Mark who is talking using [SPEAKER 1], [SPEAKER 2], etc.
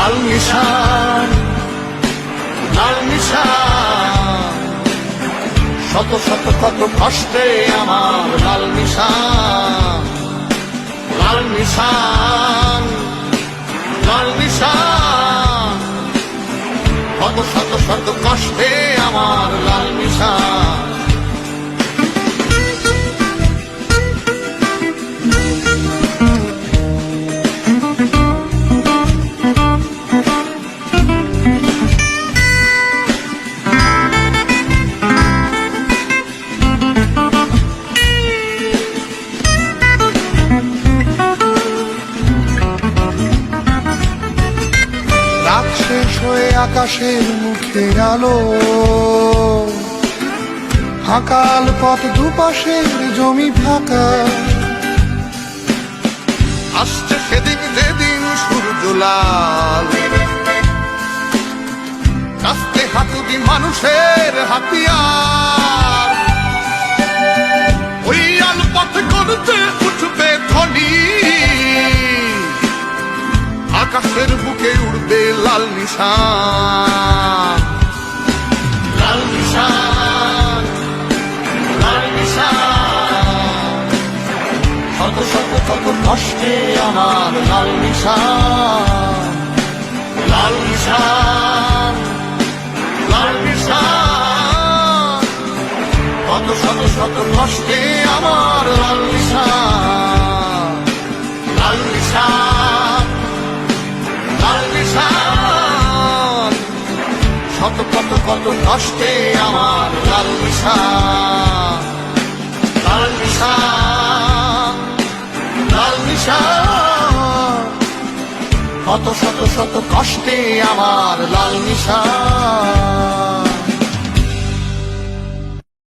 [SPEAKER 1] লাল নিশান লাল নিশান। শত শত কত কষ্টে আমার লাল নিশান লাল নিশান লাল নিশান। কত শত শত কষ্টে আমার
[SPEAKER 2] হয়ে আকাশের মুখে আলো। আকাল পথ দুপাশের জমি ফাঁকা।
[SPEAKER 1] আসছে সেদিন যেদিন সূর্য লাল। কাস্তে হাতুটি মানুষের হাতিয়ার। বুকে লাল নিশান। লাল নিশান লাল নিশান। শত শত কত কষ্টে আমার লাল নিশান। লাল নিশান লাল নিশান। কত শত শত কষ্টে আমার লাল শত কত কত কষ্টে আমার লাল নিশান লাল লাল কত শত শত কষ্টে আমার লাল নিশান